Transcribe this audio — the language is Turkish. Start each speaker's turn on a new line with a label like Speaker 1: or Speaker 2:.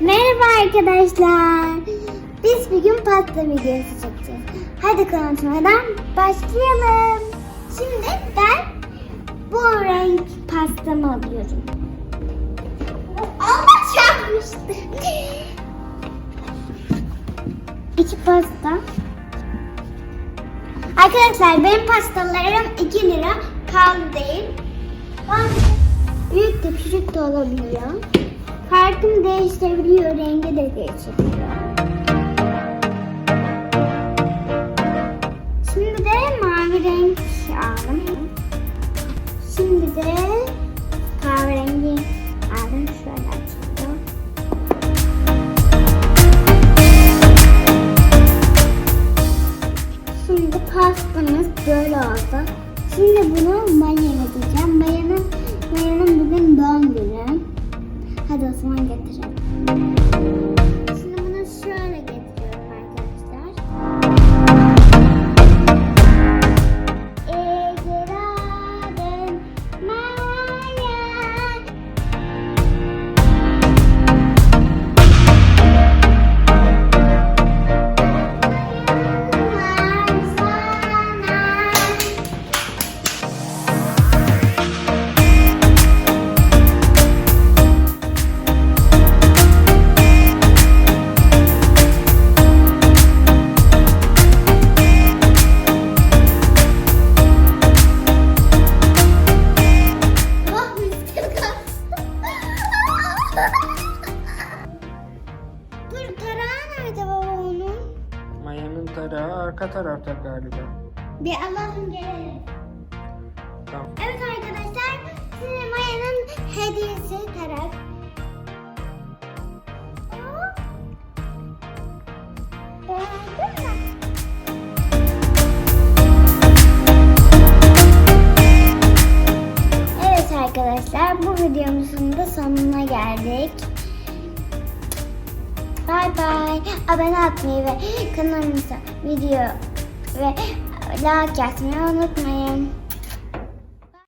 Speaker 1: Merhaba arkadaşlar. Biz bir gün pasta videosu çekeceğiz. Hadi konuşmadan başlayalım. Şimdi ben bu renk pastamı alıyorum. Allah çarpmıştı. İki pasta. Arkadaşlar benim pastalarım 2 lira pahalı değil. Büyük de küçük de olabiliyor. Kartımı değiştirebiliyor, rengi de değişebiliyor. Şimdi de mavi renk aldım. Şimdi de kahverengi aldım. Şöyle açalım. Şimdi pastamız böyle oldu. Şimdi bunu Maya'ya diyeceğim. Maya'nın Maya'nın bugün doğum günü. Hadi o zaman getirelim. Dur tarağı nerede baba onun?
Speaker 2: Maya'nın tarağı arka tarafta galiba.
Speaker 1: Bir alalım gelelim.
Speaker 2: Tamam.
Speaker 1: Evet arkadaşlar, size Maya'nın hediyesi tarak. Beğendin mi? Arkadaşlar, bu videomuzun da sonuna geldik. Bye bye. Abone olmayı ve kanalımıza video ve like yazmayı unutmayın.